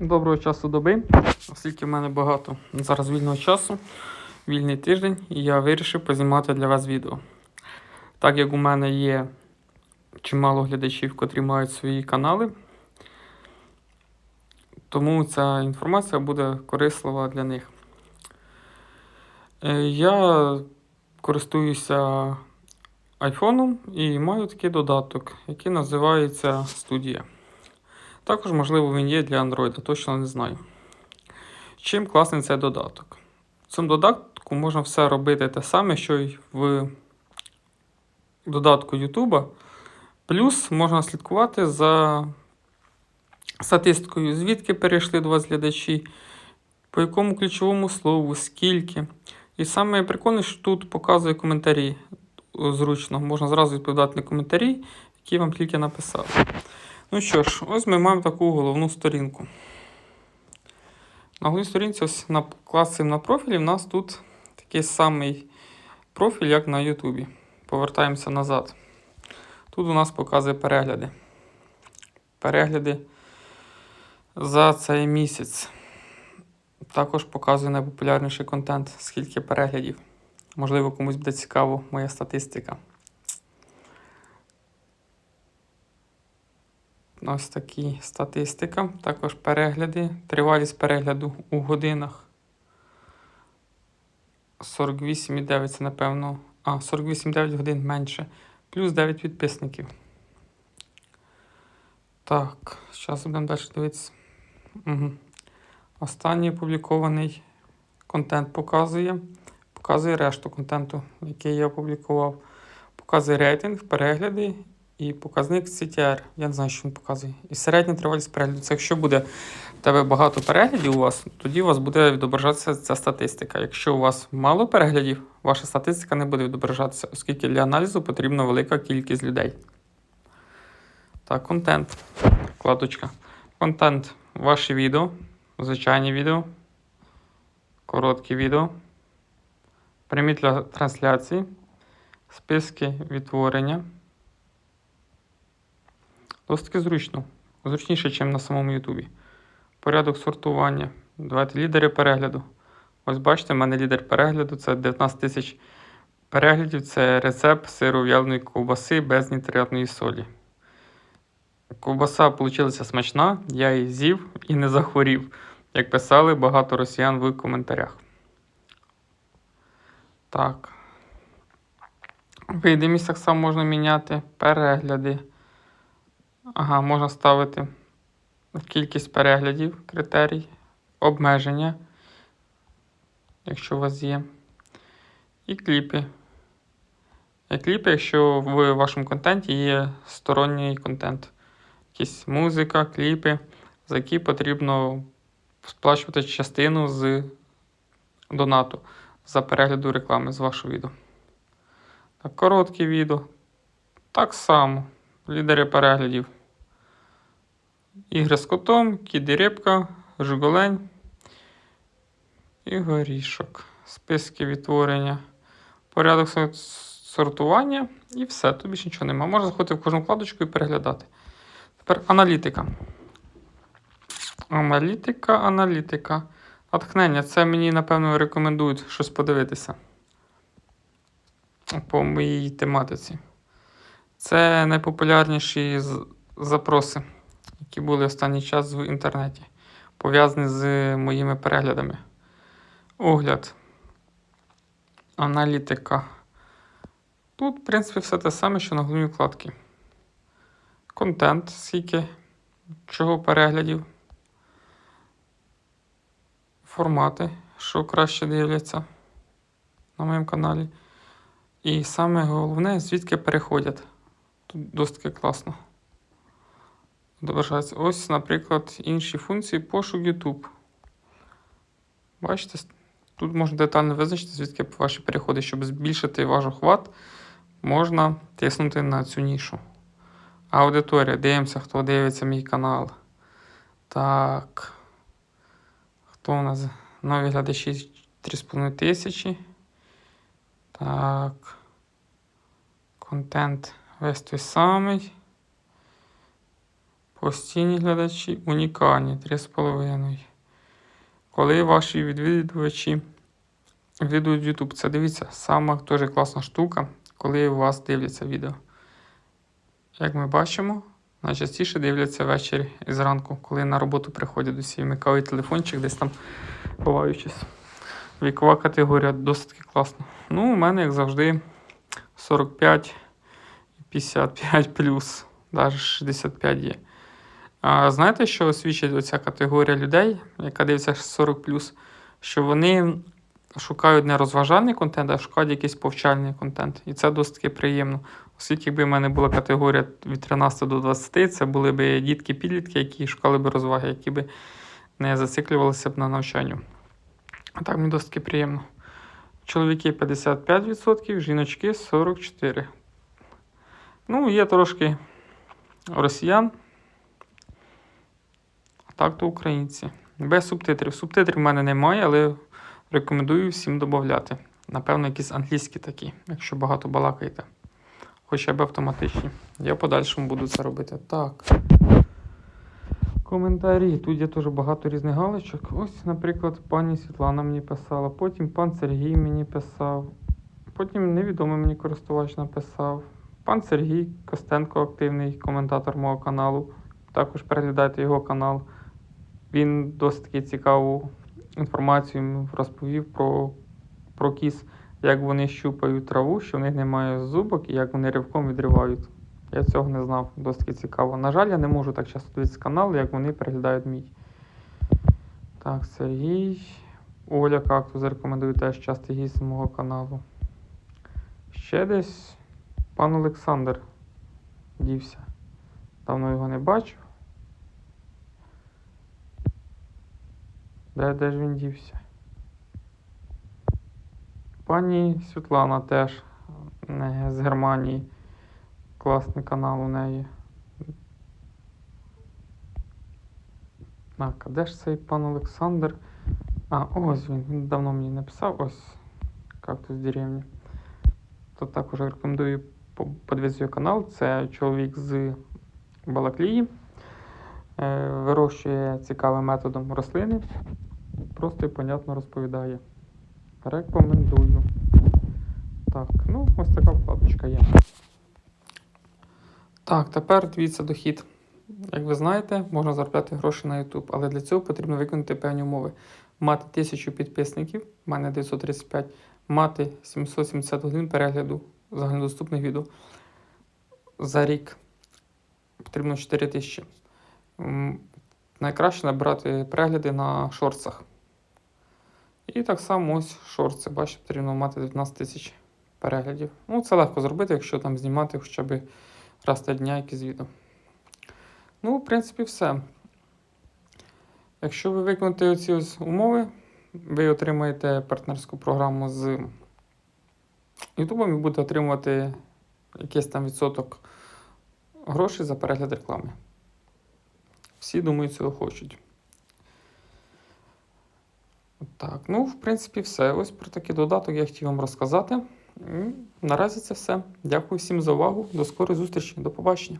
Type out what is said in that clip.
Доброго часу доби. Оскільки в мене багато зараз вільного часу, вільний тиждень, і я вирішив познімати для вас відео. Так як у мене є чимало глядачів, котрі мають свої канали, тому ця інформація буде корислива для них. Е, Я користуюся айфоном і маю такий додаток, який називається Студія. Також, можливо, він є для Android, точно не знаю. Чим класний цей додаток? В цьому додатку можна все робити те саме, що й в додатку YouTube. Плюс можна слідкувати за статистикою, звідки перейшли до вас глядачі, по якому ключовому слову, скільки. І саме прикольне, що тут показує коментарі зручно. Можна зразу відповідати на коментарі, які вам тільки написали. Ну що ж, ось ми маємо таку головну сторінку. На головній сторінці ось на класі на профілі в нас тут такий самий профіль, як на Ютубі. Повертаємося назад. Тут у нас показує перегляди. Перегляди за цей місяць. Також показує найпопулярніший контент, скільки переглядів. Можливо, комусь буде цікаво моя статистика. Ось такі статистика. Також перегляди. Тривалість перегляду у годинах. 48,9 це напевно. А, 48,9 годин менше. Плюс 9 підписників. Так, зараз будемо далі дивитися. Угу. Останній опублікований контент показує. Показує решту контенту, який я опублікував. Показує рейтинг, перегляди і показник CTR. Я не знаю, що він показує. І середня тривалість перегляду. Це якщо буде в тебе багато переглядів у вас, тоді у вас буде відображатися ця статистика. Якщо у вас мало переглядів, ваша статистика не буде відображатися, оскільки для аналізу потрібна велика кількість людей. Так, контент. Вкладочка. Контент. Ваші відео, звичайні відео, короткі відео, прямі для трансляції, списки відтворення. Досить зручно. Зручніше, ніж на самому Ютубі. Порядок сортування. Давайте лідери перегляду. Ось бачите, в мене лідер перегляду це 19 тисяч переглядів. Це рецепт сиров'яленої ковбаси без нітратної солі. Ковбаса вийшла смачна, я її з'їв і не захворів, як писали багато росіян в коментарях. Так. Видимість так само можна міняти. Перегляди. Ага, можна ставити кількість переглядів, критерій, обмеження, якщо у вас є. І кліпи. І кліпи, якщо в вашому контенті є сторонній контент. Якісь музика, кліпи, за які потрібно сплачувати частину з донату за перегляду реклами з вашого відео. Так, короткі відео. Так само. Лідери переглядів. Ігри з котом, кіт і і горішок. Списки відтворення. Порядок сортування і все. Тут більше нічого немає. Можна заходити в кожну вкладочку і переглядати. Тепер аналітика. Аналітика, аналітика. Натхнення. Це мені, напевно, рекомендують щось подивитися по моїй тематиці. Це найпопулярніші запроси, які були останній час в інтернеті, пов'язані з моїми переглядами. Огляд. Аналітика. Тут, в принципі, все те саме, що на головній вкладці. Контент, скільки, чого переглядів. Формати, що краще дивляться на моєму каналі. І саме головне, звідки переходять. Тут досить таки класно. Відображається. Ось, наприклад, інші функції пошук YouTube. Бачите, тут можна детально визначити, звідки ваші переходи, щоб збільшити ваш охват, можна тиснути на цю нішу. Аудиторія. Дивимося, хто дивиться мій канал. Так. Хто у нас? Нові глядачі 3,5 тисячі. Так. Контент весь той самий. Постійні глядачі унікальні 3,5. Коли ваші відвідувачі відвідують YouTube, це дивіться, сама теж класна штука, коли у вас дивляться відео. Як ми бачимо, найчастіше дивляться ввечері і зранку, коли на роботу приходять усі, вмикають телефончик, десь там ховаючись. Вікова категорія досить класна. Ну, у мене, як завжди, 45 і 55 плюс, навіть 65 є. А знаєте, що свідчить оця категорія людей, яка дивиться 40 що вони шукають не розважальний контент, а шукають якийсь повчальний контент. І це досить таки приємно. Оскільки якби в мене була категорія від 13 до 20, це були б дітки-підлітки, які шукали б розваги, які б не зациклювалися б на навчанню. А так мені досить приємно. Чоловіки 55%, жіночки 44%. Ну, є трошки росіян. Так то українці. Без субтитрів. Субтитрів в мене немає, але рекомендую всім додати. Напевно, якісь англійські такі, якщо багато балакаєте. Хоча б автоматичні. Я в подальшому буду це робити. Так. Коментарі. Тут є дуже багато різних галочок. Ось, наприклад, пані Світлана мені писала, потім пан Сергій мені писав, потім невідомий мені користувач написав. Пан Сергій Костенко, активний коментатор мого каналу. Також переглядайте його канал. Він досить таки цікаву інформацію розповів про, про кіз, як вони щупають траву, що в них немає зубок і як вони ривком відривають. Я цього не знав, досить таки цікаво. На жаль, я не можу так часто дивитися канал, як вони переглядають мій. Так, Сергій. Оля Кактус рекомендую теж частий гість мого каналу. Ще десь пан Олександр дівся. Давно його не бачив. Де, де ж він дівся? Пані Світлана теж не, з Германії. Класний канал у неї. Так, а де ж цей пан Олександр? А, ось він, він давно мені написав, ось кактус деревні. То також рекомендую по- подивитися канал. Це чоловік з Балаклії. Е, Вирощує цікавим методом рослини. Просто і понятно розповідає. Рекомендую. Так, ну ось така вкладочка є. Так, тепер дивіться дохід. Як ви знаєте, можна заробляти гроші на YouTube, але для цього потрібно виконати певні умови. Мати 1000 підписників, в мене 935, мати 770 годин перегляду загальнодоступних відео за рік. Потрібно 4000. М, Найкраще набирати перегляди на шорцах. І так само ось шорти. Бачите, потрібно мати 19 тисяч переглядів. Ну, це легко зробити, якщо там знімати хоча б раз на дня якісь відео. Ну, в принципі, все. Якщо ви виконаєте оці ось умови, ви отримаєте партнерську програму з YouTube і будете отримувати якийсь там відсоток грошей за перегляд реклами. Всі, думаю, цього хочуть. Так, ну, в принципі, все. Ось про такий додаток я хотів вам розказати. Наразі це все. Дякую всім за увагу. До скорої зустрічі. До побачення.